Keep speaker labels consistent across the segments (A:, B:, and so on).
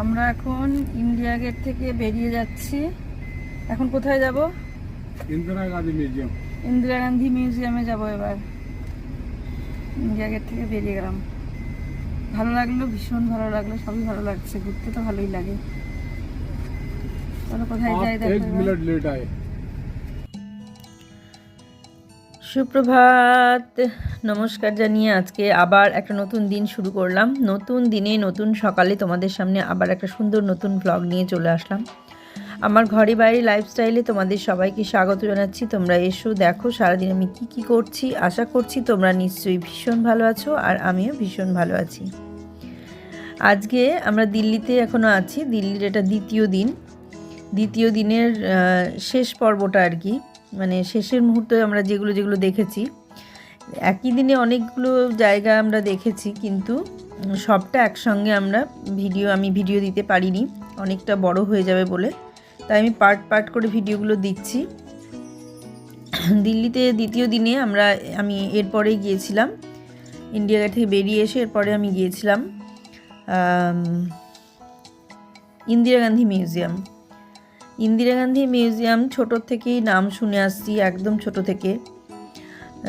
A: আমরা এখন India gate থেকে বেরিয়ে যাচ্ছি। এখন কোথায় যাব?
B: ইন্দিরা গান্ধী মিউজিয়াম।
A: ইন্দিরা গান্ধী মিউজিয়ামে যাব এবার। ইন্ডিয়া গেট থেকে বেরিয়ে গেলাম। ভালো লাগল ভীষণ ভালো লাগল সবই ভালো লাগছে। ঘুরতে তো ভালোই লাগে। চলো কোথায় যাই দেখো
C: সুপ্রভাত। নমস্কার জানিয়ে আজকে আবার একটা নতুন দিন শুরু করলাম। নতুন দিনে নতুন সকালে তোমাদের সামনে আবার একটা সুন্দর নতুন ব্লগ নিয়ে চলে আসলাম। আমার ঘরে বাইরে লাইফস্টাইলে তোমাদের সবাইকে স্বাগত জানাচ্ছি। তোমরা এসো, দেখো সারাদিন আমি কি কি করছি। আশা করছি তোমরা নিশ্চয়ই ভীষণ ভালো আছো আর আমিও ভীষণ ভালো আছি। আজকে আমরা দিল্লিতে এখনও আছি। দিল্লির এটা দ্বিতীয় দিন। দ্বিতীয় দিনের শেষ পর্বটা আর কি। মানে শেষের মুহূর্তে আমরা যেগুলো যেগুলো দেখেছি। একই দিনে অনেকগুলো জায়গা আমরা দেখেছি, কিন্তু সবটা একসঙ্গে আমরা ভিডিও, আমি ভিডিও দিতে পারিনি। অনেকটা বড় হয়ে যাবে বলে। তাই আমি পার্ট পার্ট করে ভিডিওগুলো দিচ্ছি। দিল্লিতে দ্বিতীয় দিনে আমরা, আমি এরপরে গিয়েছিলাম। ইন্ডিয়া গেট থেকে বেরিয়ে এসে এরপরে আমি গিয়েছিলাম ইন্দিরা গান্ধী মিউজিয়াম। ইন্দিরা গান্ধী মিউজিয়াম ছোটোর থেকেই নাম শুনে আসছি, একদম ছোট থেকে।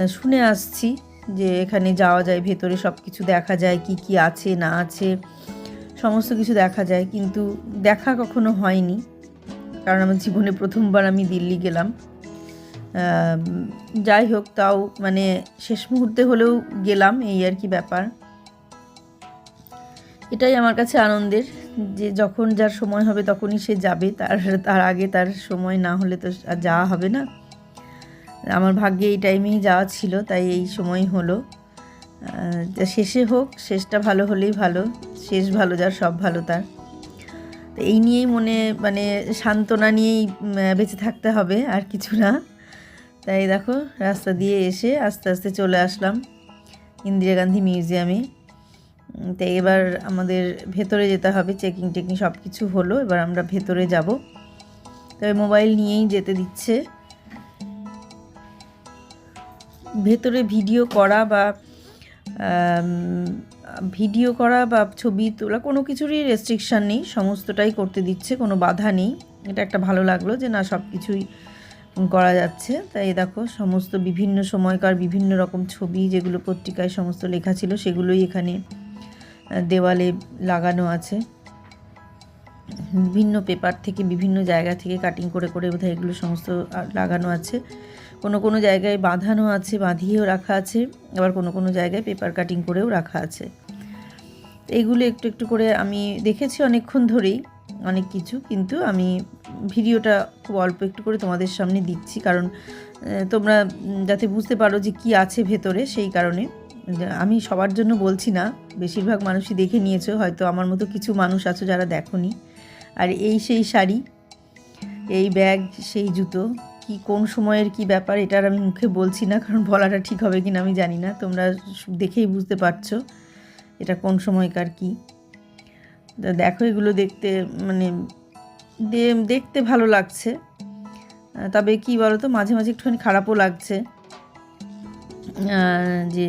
C: শুনে আসছি যে এখানে যাওয়া যায়, ভেতরে সব কিছু দেখা যায়, কি কি আছে, না আছে, সমস্ত কিছু দেখা যায়, কিন্তু দেখা কখনো হয়নি। কারণ আমার জীবনে প্রথমবার আমি দিল্লি গেলাম। যাই হোক, তাও মানে শেষ মুহূর্তে হলেও গেলাম, এই আর কি ব্যাপার। এটাই আমার কাছে আনন্দের যে যখন যার সময় হবে তখনই সে যাবে, তার তার আগে তার সময় না হলে তো আর যাওয়া হবে না। আমার ভাগ্যে এই টাইমেই যাওয়া ছিল, তাই এই সময় হলো। শেষে হোক, শেষটা ভালো হলেই ভালো, শেষ ভালো যার, সব ভালো তার। এই নিয়েই মনে মানে সান্ত্বনা নিয়েই বেঁচে থাকতে হবে, আর কিছু না। তাই দেখো, রাস্তা দিয়ে এসে আস্তে আস্তে চলে আসলাম ইন্দিরা গান্ধী মিউজিয়ামে। তো এবার আমাদের ভেতরে যেতে হবে চেকিং টেকিং সব কিছু হলো, এবার আমরা ভেতরে যাব। তবে মোবাইল নিয়েই যেতে দিচ্ছে। ভেতরে ভিডিও করা বা ভিডিও করা বা ছবি তোলা কোনো কিছুরই রেস্ট্রিকশান নেই, সমস্তটাই করতে দিচ্ছে, কোনো বাধা নেই। এটা একটা ভালো লাগল যে না সব কিছুই করা যাচ্ছে। তাই দেখো, সমস্ত বিভিন্ন সময়কার বিভিন্ন রকম ছবি, যেগুলো পত্রিকায় সমস্ত লেখা ছিল, সেগুলোই এখানে দেওয়ালে লাগানো আছে। বিভিন্ন পেপার থেকে, বিভিন্ন জায়গা থেকে কাটিং করে করে বোধহয় এগুলো সমস্ত লাগানো আছে। কোনো কোনো জায়গায় বাঁধানো আছে, বাঁধিয়েও রাখা আছে। আবার কোনো কোনো জায়গায় পেপার কাটিং করেও রাখা আছে। এইগুলো একটু একটু করে আমি দেখেছি অনেকক্ষণ ধরেই, অনেক কিছু। কিন্তু আমি ভিডিওটা খুব অল্প একটু করে তোমাদের সামনে দিচ্ছি। কারণ তোমরা যাতে বুঝতে পারো যে কি আছে ভেতরে সেই কারণে। আমি সবার জন্য বলছি না, বেশিরভাগ মানুষই দেখে নিয়েছো, হয়তো আমার মতো কিছু মানুষ আছো যারা দেখোনি। আর এই সেই শাড়ি, এই ব্যাগ, সেই জুতো, কি কোন সময়ের কি ব্যাপার এটার আমি মুখে বলছি না, কারণ বলাটা ঠিক হবে কি না আমি জানি না, তোমরা দেখেই বুঝতে পারছ এটা কোন সময়কার কি। দেখো এগুলো দেখতে মানে দেখতে ভালো লাগছে। তবে কি বলো তো মাঝে মাঝে একটুখানি খারাপও লাগছে। যে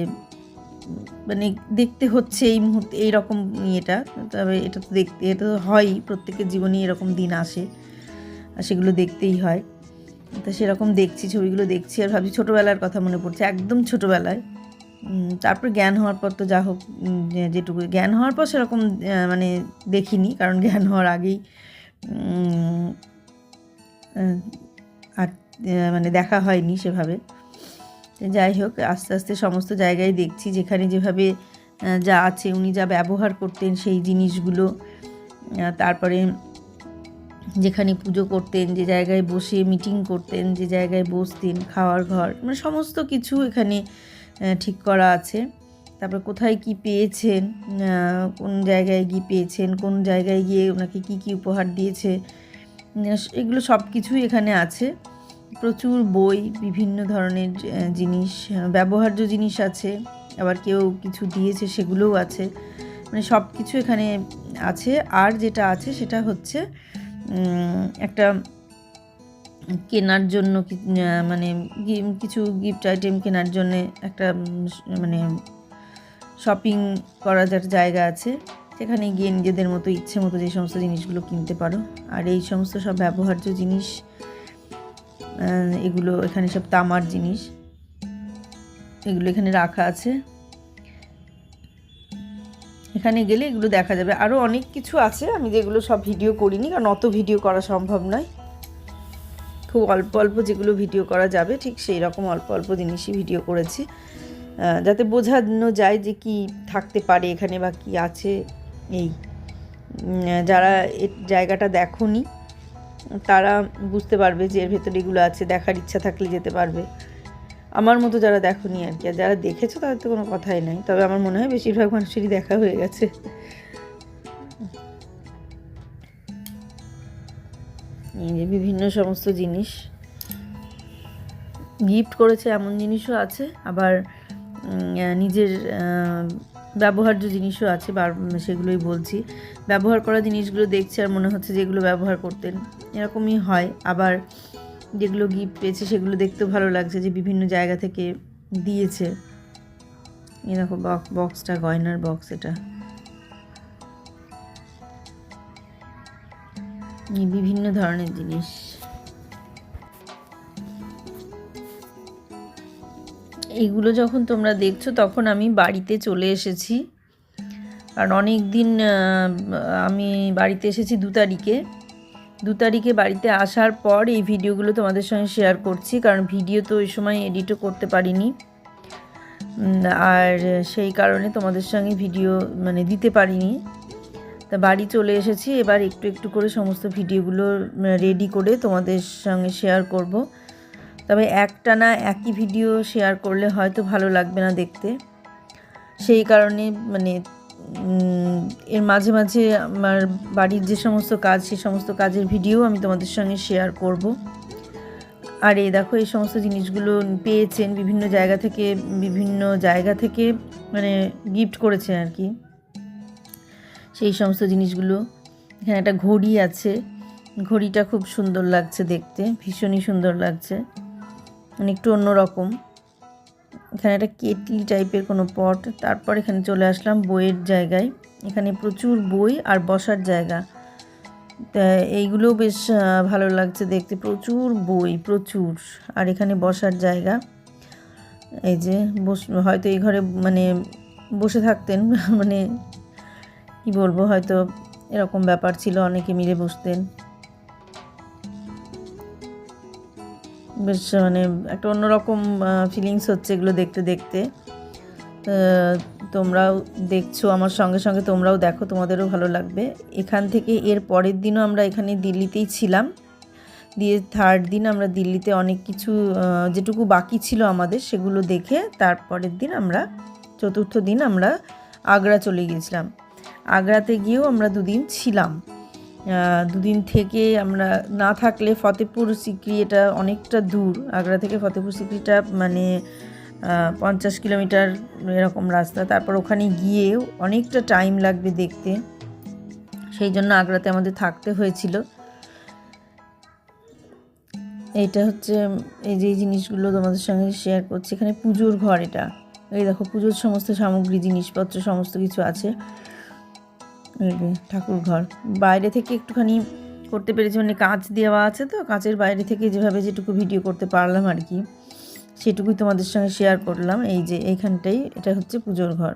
C: মানে দেখতে হচ্ছে এই মুহূর্তে এইরকম ইয়েটা। তবে এটা তো দেখতে, এটা তো হয়ই, প্রত্যেকের জীবনে এরকম দিন আসে। আর সেগুলো দেখতেই হয়। তো সেরকম দেখছি, ছবিগুলো দেখছি, আর ভাবছি ছোটোবেলার কথা মনে পড়ছে, একদম ছোটোবেলায়। তারপর জ্ঞান হওয়ার পর তো যা হোক যেটুকু, জ্ঞান হওয়ার পর সেরকম মানে দেখিনি, কারণ জ্ঞান হওয়ার আগেই আর মানে দেখা হয়নি সেভাবে। যাই হোক, আস্তে আস্তে সমস্ত জায়গায় দেখছি যেখানে যেভাবে যা আছে, উনি যা ব্যবহার করতেন সেই জিনিসগুলো। তারপরে যেখানে পুজো করতেন, যে জায়গায় বসে মিটিং করতেন, যে জায়গায় বসতেন, খাওয়ার ঘর মানে সমস্ত কিছু এখানে ঠিক করা আছে। তারপর কোথায় কি পেয়েছেন কোন জায়গায় গিয়ে পেয়েছেন, কোন জায়গায় গিয়ে ওনাকে কি কি উপহার দিয়েছে এগুলো সব কিছুই এখানে আছে। প্রচুর বই, বিভিন্ন ধরনের জিনিস ব্যবহার্য জিনিস আছে। আবার কেউ কিছু দিয়েছে সেগুলোও আছে। মানে সব কিছু এখানে আছে। আর যেটা আছে সেটা হচ্ছে একটা কেনার জন্য মানে কিছু গিফট আইটেম কেনার জন্য একটা মানে শপিং করার একটা জায়গা আছে। সেখানে গিয়ে নিজেদের মতো ইচ্ছে মতো যে সমস্ত জিনিসগুলো কিনতে পারো। আর এই সমস্ত সব ব্যবহার্য জিনিস এগুলো এখানে সব তামার জিনিস। এগুলো এখানে রাখা আছে। এখানে গেলে এগুলো দেখা যাবে। আরও অনেক কিছু আছে। আমি যেগুলো সব ভিডিও করিনি, কারণ অত ভিডিও করা সম্ভব নয়। খুব অল্প অল্প যেগুলো ভিডিও করা যাবে, ঠিক সেই রকম অল্প অল্প জিনিসই ভিডিও করেছি। যাতে বোঝানো যায় যে কি থাকতে পারে এখানে বা কি আছে। এই যারা জায়গাটা দেখোনি তারা বুঝতে পারবে যে এর ভেতরে এগুলো আছে, দেখার ইচ্ছা থাকলে যেতে পারবে। আমার মতো যারা দেখোনি আর কি, আর যারা দেখেছ তাদের তো কোনো কথাই নাই, তবে আমার মনে হয় বেশিরভাগ মানুষেরই দেখা হয়ে গেছে। এই যে বিভিন্ন সমস্ত জিনিস। গিফট করেছে এমন জিনিসও আছে, আবার নিজের ব্যবহার্য জিনিসও আছে, বার, সেগুলোই বলছি। ব্যবহার করা জিনিসগুলো দেখছে আর মনে হচ্ছে যেগুলো ব্যবহার করতেন। এরকমই হয়। আবার যেগুলো গিফট পেয়েছে সেগুলো দেখতেও ভালো লাগছে যে বিভিন্ন জায়গা থেকে দিয়েছে। এরকম বক্সটা গয়নার বক্স এটা। বিভিন্ন ধরনের জিনিস। এইগুলো যখন তোমরা দেখছ তখন আমি বাড়িতে চলে এসেছি। কারণ অনেক দিন আমি বাড়িতে এসেছি দু তারিখে। দু তারিখে বাড়িতে আসার পর এই ভিডিওগুলো তোমাদের সঙ্গে শেয়ার করছি, কারণ ভিডিও তো ওই সময় এডিটও করতে পারিনি। আর সেই কারণে তোমাদের সঙ্গে ভিডিও মানে দিতে পারিনি। তা বাড়ি চলে এসেছি, এবার একটু একটু করে সমস্ত ভিডিওগুলো রেডি করে তোমাদের সঙ্গে শেয়ার করব। তবে একটানা একই ভিডিও শেয়ার করলে হয়তো ভালো লাগবে না দেখতে। সেই কারণে মানে এর মাঝে মাঝে আমার বাড়ির যে সমস্ত কাজ, সেই সমস্ত কাজের ভিডিও আমি তোমাদের সঙ্গে শেয়ার করব। আর এই দেখো, এই সমস্ত জিনিসগুলো পেয়েছেন বিভিন্ন জায়গা থেকে, বিভিন্ন জায়গা থেকে মানে গিফট করেছেন আর কি। সেই সমস্ত জিনিসগুলো। এখানে একটা ঘড়ি আছে। ঘড়িটা খুব সুন্দর লাগছে দেখতে, ভীষণই সুন্দর লাগছে। মানে একটু অন্যরকম। এখানে একটা কেটলি টাইপের কোনো পট। তারপর এখানে চলে আসলাম বইয়ের জায়গায়। এখানে প্রচুর বই আর বসার জায়গা। তা এইগুলোও বেশ ভালো লাগছে দেখতে। প্রচুর বই, প্রচুর। আর এখানে বসার জায়গা। এই যে বস, হয়তো এই ঘরে মানে বসে থাকতেন। মানে কি বলব? হয়তো এরকম ব্যাপার ছিল, অনেকে মিলে বসতেন। বেশ মানে একটা অন্যরকম ফিলিংস হচ্ছে এগুলো দেখতে দেখতে। তোমরাও দেখছ, আমার সঙ্গে সঙ্গে তোমরাও দেখো, তোমাদেরও ভালো লাগবে। এখান থেকে এর পরের দিনও আমরা এখানে দিল্লিতেই ছিলাম। দিয়ে থার্ড দিন আমরা দিল্লিতে অনেক কিছু যেটুকু বাকি ছিল আমাদের, সেগুলো দেখে তারপরের দিন আমরা, চতুর্থ দিন আমরা আগ্রা চলে গিয়েছিলাম। আগ্রাতে গিয়েও আমরা দুদিন ছিলাম। দুদিন থেকে আমরা না থাকলে ফতেপুর সিক্রি এটা অনেকটা দূর। আগ্রা থেকে ফতেপুর সিক্রিটা মানে পঞ্চাশ কিলোমিটার এরকম রাস্তা। তারপর ওখানে গিয়েও অনেকটা টাইম লাগবে দেখতে। সেই জন্য আগ্রাতে আমাদের থাকতে হয়েছিল। এইটা হচ্ছে, এই যে জিনিসগুলো তোমাদের সঙ্গে শেয়ার করছি। এখানে পুজোর ঘর এটা। এই দেখো, পুজোর সমস্ত সামগ্রী, জিনিসপত্র, সমস্ত কিছু আছে। ঠাকুর ঘর বাইরে থেকে একটুখানি করতে পেরেছি মানে কাঁচ দেওয়া আছে তো, কাঁচের বাইরে থেকে যেভাবে যেটুকু ভিডিও করতে পারলাম আর কি, সেটুকুই তোমাদের সঙ্গে শেয়ার করলাম। এই যে এইখানটাই, এটা হচ্ছে পুজোর ঘর।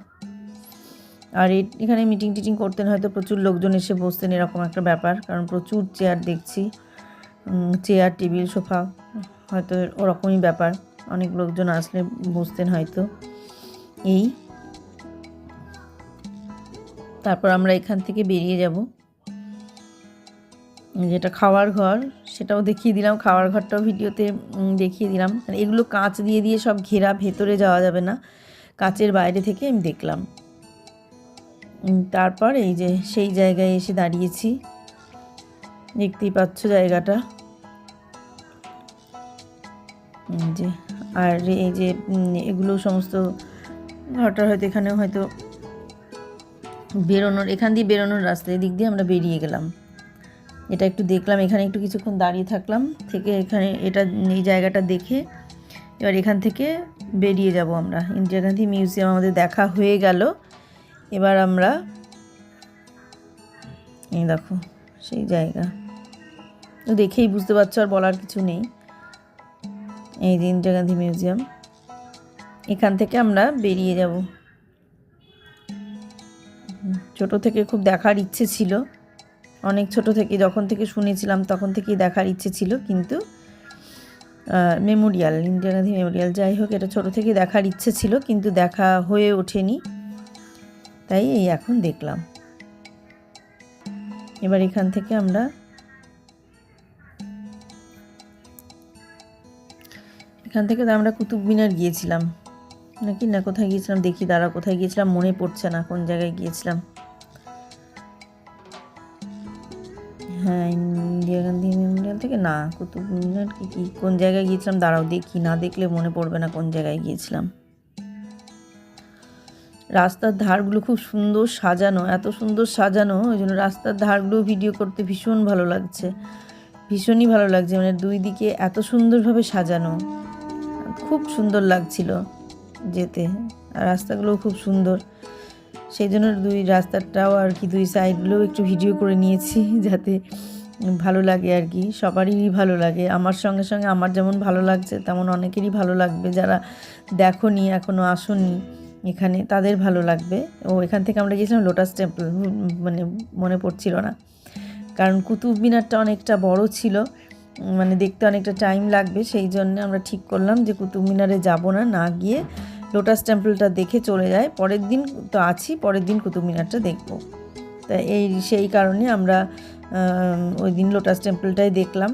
C: আর এখানে মিটিং টিটিং করতেন হয়তো প্রচুর লোকজন এসে বসতেন, এরকম একটা ব্যাপার, কারণ প্রচুর চেয়ার দেখছি। চেয়ার টেবিল সোফা হয়তো ওরকমই ব্যাপার। অনেক লোকজন আসলে বসতেন হয়তো। এই তারপর আমরা এখান থেকে বেরিয়ে যাব। যেটা খাওয়ার ঘর, সেটাও দেখিয়ে দিলাম, খাওয়ার ঘরটাও ভিডিওতে দেখিয়ে দিলাম। আর এগুলো কাঁচ দিয়ে দিয়ে সব ঘেরা ভেতরে যাওয়া যাবে না। কাঁচের বাইরে থেকে আমি দেখলাম। তারপর এই যে সেই জায়গায় এসে দাঁড়িয়েছি। দেখতেই পাচ্ছ জায়গাটা। যে, আর এই যে এগুলো সমস্ত ঘরটার হয়তো এখানে হয়তো বেরোনোর, এখান দিয়ে বেরোনোর রাস্তা এদিক দিয়ে আমরা বেরিয়ে গেলাম। এটা একটু দেখলাম, এখানে একটু কিছুক্ষণ দাঁড়িয়ে থাকলাম, থেকে এখানে এটা, এই জায়গাটা দেখে এবার এখান থেকে বেরিয়ে যাব আমরা। ইন্দিরা গান্ধী মিউজিয়াম আমাদের দেখা হয়ে গেল। এবার আমরা, এই দেখো, সেই জায়গা। তো দেখেই বুঝতে পারছ, আর বলার কিছু নেই। এই যে ইন্দিরা গান্ধী মিউজিয়াম। এখান থেকে আমরা বেরিয়ে যাব। ছোট থেকে খুব দেখার ইচ্ছে ছিল। অনেক ছোট থেকে যখন থেকে শুনেছিলাম তখন থেকেই দেখার ইচ্ছে ছিল, কিন্তু মেমোরিয়াল ইন্দিরা গান্ধী মেমোরিয়াল, যাই হোক, এটা ছোট থেকে দেখার ইচ্ছে ছিল, কিন্তু দেখা হয়ে ওঠেনি। তাই এই এখন দেখলাম। এবার এখান থেকে আমরা এখান থেকে তো আমরা কুতুব মিনার গিয়েছিলাম। নাকি? না, কোথায় গিয়েছিলাম? দেখি দাঁড়া কোথায় গিয়েছিলাম? মনে পড়ছে না, কোন জায়গায় গিয়েছিলাম। থেকে? না, কুতুব মিনার কি কি, কোন জায়গায় গিয়েছিলাম? দাঁড়াও, দেখি। না দেখলে মনে পড়বে না কোন জায়গায় গিয়েছিলাম। রাস্তার ধারগুলো খুব সুন্দর সাজানো, এত সুন্দর সাজানো, ওই জন্য রাস্তার ধারগুলো ভিডিও করতে ভীষণ ভালো লাগছে। ভীষণই ভালো লাগছে মানে দুই দিকে এত সুন্দরভাবে সাজানো। খুব সুন্দর লাগছিল যেতে। আর রাস্তাগুলোও খুব সুন্দর। সেই জন্য দুই রাস্তাটাও আর কি, দুই সাইডগুলোও একটু ভিডিও করে নিয়েছি, যাতে ভালো লাগে আর কি সবারই ভালো লাগে। আমার সঙ্গে সঙ্গে আমার যেমন ভালো লাগছে তেমন অনেকেরই ভালো লাগবে। যারা দেখো নি এখনও আসনি এখানে তাদের ভালো লাগবে। ও এখান থেকে আমরা গিয়েছিলাম লোটাস টেম্পল মানে মনে পড়ছিল না। কারণ কুতুব মিনারটা অনেকটা বড় ছিল মানে দেখতে অনেকটা টাইম লাগবে। সেই জন্য আমরা ঠিক করলাম যে কুতুব মিনারে যাব না না গিয়ে লোটাস টেম্পলটা দেখে চলে যায়। পরের দিন তো আছি পরের দিন কুতুব মিনারটা দেখব। তা এই সেই কারণে আমরা আম, ওই দিন লোটাস টেম্পলটাই দেখলাম।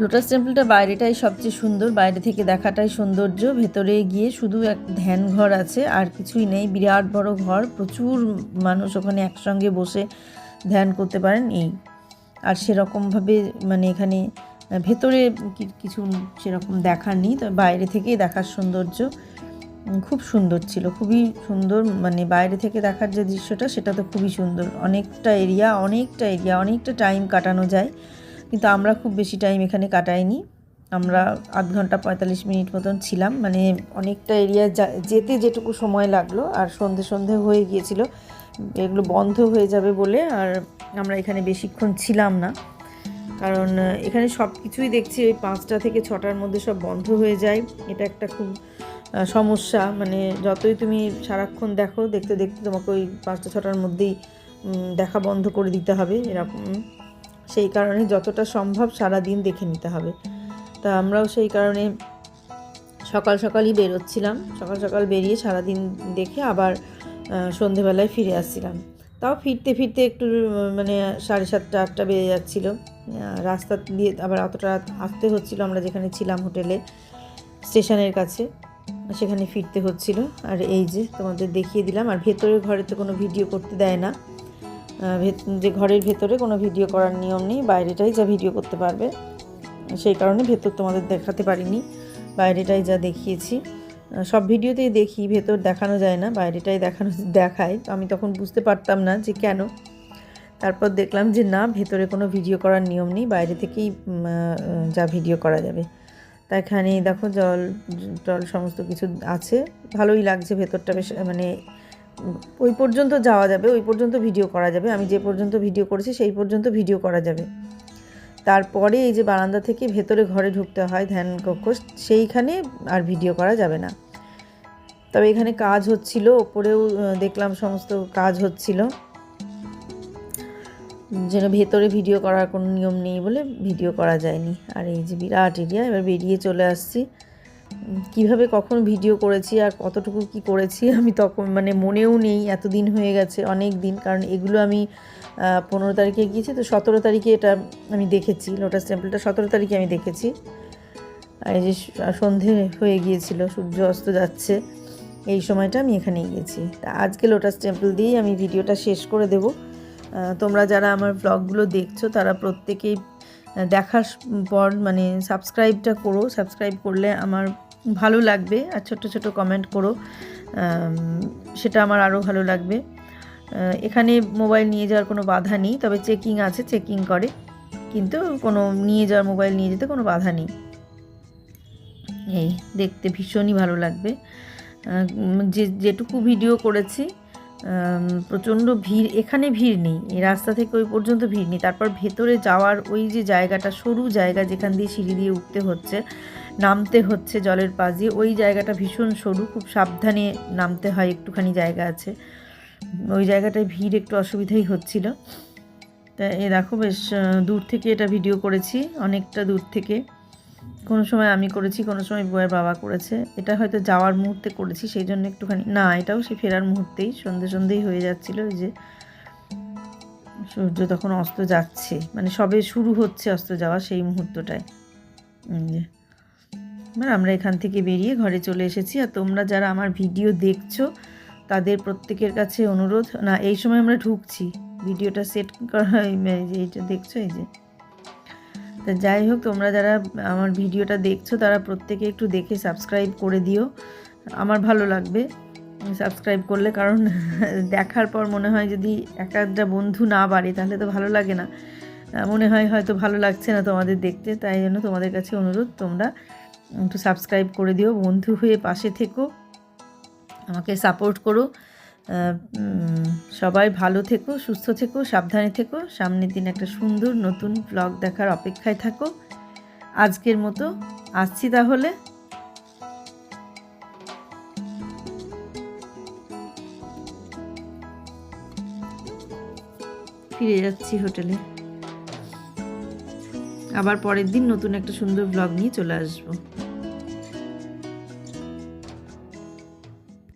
C: লোটাস টেম্পলটা বাইরেটাই সবচেয়ে সুন্দর, বাইরে থেকে দেখাটাই সৌন্দর্য। ভেতরে গিয়ে শুধু এক ধ্যান ঘর আছে, আর কিছুই নেই। বিরাট বড় ঘর, প্রচুর মানুষ ওখানে একসঙ্গে বসে ধ্যান করতে পারেন এই। আর সেরকমভাবে মানে এখানে ভেতরে কিছু সেরকম দেখার নেই, তবে বাইরে থেকেই দেখার সৌন্দর্য। খুব সুন্দর ছিল। খুবই সুন্দর মানে বাইরে থেকে দেখার যে দৃশ্যটা, সেটা তো খুবই সুন্দর। অনেকটা এরিয়া অনেকটা এরিয়া, অনেকটা টাইম কাটানো যায়। কিন্তু আমরা খুব বেশি টাইম এখানে কাটাইনি। আমরা আধ ঘণ্টা পঁয়তাল্লিশ মিনিট মতন ছিলাম। মানে অনেকটা এরিয়া যেতে যেটুকু সময় লাগল, আর সন্ধে সন্ধে হয়ে গিয়েছিল। এগুলো বন্ধ হয়ে যাবে বলে আর আমরা এখানে বেশিক্ষণ ছিলাম না। কারণ, এখানে সব কিছুই দেখছি ওই পাঁচটা থেকে ছটার মধ্যে সব বন্ধ হয়ে যায়। এটা একটা খুব সমস্যা মানে যতই তুমি সারাক্ষণ দেখো, দেখতে দেখতে তোমাকে ওই পাঁচটা ছটার মধ্যেই দেখা বন্ধ করে দিতে হবে এরকম। সেই কারণে যতটা সম্ভব সারা দিন দেখে নিতে হবে। তা আমরাও সেই কারণে সকাল সকালই বেরোচ্ছিলাম। সকাল সকাল বেরিয়ে সারাদিন দেখে আবার সন্ধেবেলায় ফিরে আসছিলাম। তাও ফিরতে ফিরতে একটু মানে সাড়ে সাতটা, আটটা বেজে যাচ্ছিল। রাস্তা দিয়ে আবার অতটা আসতে হচ্ছিল আমরা যেখানে ছিলাম হোটেলে, স্টেশনের কাছে। সেখানে ফিরতে হচ্ছিল। আর এই যে তোমাদের দেখিয়ে দিলাম, আর ভেতরের ঘরে তো কোনো ভিডিও করতে দেয় না। যে ঘরের ভেতরে কোনো ভিডিও করার নিয়ম নেই, বাইরেটাই যা ভিডিও করতে পারবে। সেই কারণে ভেতর তোমাদের দেখাতে পারিনি, বাইরেটাই যা দেখিয়েছি। সব ভিডিওতেই দেখি, ভেতর দেখানো যায় না, বাইরেটাই দেখানো দেখায়। তো আমি তখন বুঝতে পারতাম না যে কেন। তারপর দেখলাম যে না, ভেতরে কোনো ভিডিও করার নিয়ম নেই, বাইরে থেকেই যা ভিডিও করা যাবে। তা এখানে দেখো জল জল সমস্ত কিছু আছে। ভালোই লাগছে ভেতরটা বেশ মানে ওই পর্যন্ত যাওয়া যাবে, ওই পর্যন্ত ভিডিও করা যাবে। আমি যে পর্যন্ত ভিডিও করেছি সেই পর্যন্ত ভিডিও করা যাবে। তারপরে এই যে বারান্দা থেকে ভেতরে ঘরে ঢুকতে হয় ধ্যান কক্ষ সেইখানে আর ভিডিও করা যাবে না। তবে এখানে কাজ হচ্ছিল, ওপরেও দেখলাম সমস্ত কাজ হচ্ছিল। যেন ভেতরে ভিডিও করার কোনো নিয়ম নেই বলে ভিডিও করা যায়নি। আর এই যে বিরাট এরিয়া এবার বেরিয়ে চলে আসছি। কীভাবে কখন ভিডিও করেছি আর কতটুকু কি করেছি আমি তখন মানে মনেও নেই, এতদিন হয়ে গেছে অনেক দিন। কারণ এগুলো আমি পনেরো তারিখে গিয়েছি, তো সতেরো তারিখে এটা আমি দেখেছি লোটাস টেম্পলটা সতেরো তারিখে আমি দেখেছি। আর এই যে সন্ধে হয়ে গিয়েছিল, সূর্য অস্ত যাচ্ছে, এই সময়টা আমি এখানে গিয়েছি। তা আজকে লোটাস টেম্পল দিয়েই আমি ভিডিওটা শেষ করে দেব। তোমরা যারা আমার ব্লগগুলো দেখছ, তারা প্রত্যেকেই দেখার পর মানে সাবস্ক্রাইবটা করো। সাবস্ক্রাইব করলে আমার ভালো লাগবে আর ছোট ছোট কমেন্ট করো। সেটা আমার আরও ভালো লাগবে। এখানে মোবাইল নিয়ে যাওয়ার কোনো বাধা নেই, তবে চেকিং আছে চেকিং করে। কিন্তু কোনো নিয়ে যাওয়ার মোবাইল নিয়ে যেতে কোনো বাধা নেই। এই দেখতে ভীষণই ভালো লাগবে। যে, যেটুকু ভিডিও করেছি প্রচণ্ড ভিড়, এখানে ভিড় নেই, এই রাস্তা থেকে ওই পর্যন্ত ভিড় নেই। তারপর ভেতরে যাওয়ার ওই যে জায়গাটা, সরু জায়গা যেখান দিয়ে সিঁড়ি দিয়ে উঠতে হচ্ছে, নামতে হচ্ছে জলের পাশ দিয়ে, ওই জায়গাটা ভীষণ সরু, খুব সাবধানে নামতে হয়, একটুখানি জায়গা আছে। ওই জায়গাটায় ভিড় একটু অসুবিধাই হচ্ছিল। তা এ দেখো বেশ দূর থেকে এটা ভিডিও করেছি, অনেকটা দূর থেকে। কোনো সময় আমি করেছি, কোনো সময় বউয়ের বাবা করেছে। এটা হয়তো যাওয়ার মুহূর্তে করেছি, সেই জন্য একটুখানি না, এটাও সে ফেরার মুহূর্তেই, সন্ধে সন্ধেই হয়ে যাচ্ছিল ওই যে সূর্য তখন অস্ত যাচ্ছে। মানে সবে শুরু হচ্ছে অস্ত যাওয়া সেই মুহূর্তটায়। যে। এবার আমরা এখান থেকে বেরিয়ে ঘরে চলে এসেছি। আর তোমরা যারা আমার ভিডিও দেখছ, তাদের প্রত্যেকের কাছে অনুরোধ না, এই সময় আমরা ঢুকছি। ভিডিওটা সেট করা এইটা দেখছ, এই যে। তা যাই হোক, তোমরা যারা আমার ভিডিওটা দেখছ, তারা প্রত্যেকে একটু দেখে সাবস্ক্রাইব করে দিও। আমার ভালো লাগবে সাবস্ক্রাইব করলে, কারণ দেখার পর মনে হয় যদি এক একটা বন্ধু না বাড়ে, তাহলে তো ভালো লাগে না। মনে হয় হয়তো ভালো লাগছে না তোমাদের দেখতে, তাই জন্য তোমাদের কাছে অনুরোধ, তোমরা একটু সাবস্ক্রাইব করে দিও। বন্ধু হয়ে পাশে থেকো, আমাকে সাপোর্ট করো। সবাই ভালো থেকো, সুস্থ থেকো, সাবধানে থেকো। সামনের দিন একটা সুন্দর নতুন ব্লগ দেখার অপেক্ষায় থাকো। আজকের মতো আসছি তাহলে। ফিরে যাচ্ছি হোটেলে। আবার পরের দিন নতুন একটা সুন্দর ব্লগ নিয়ে চলে আসব।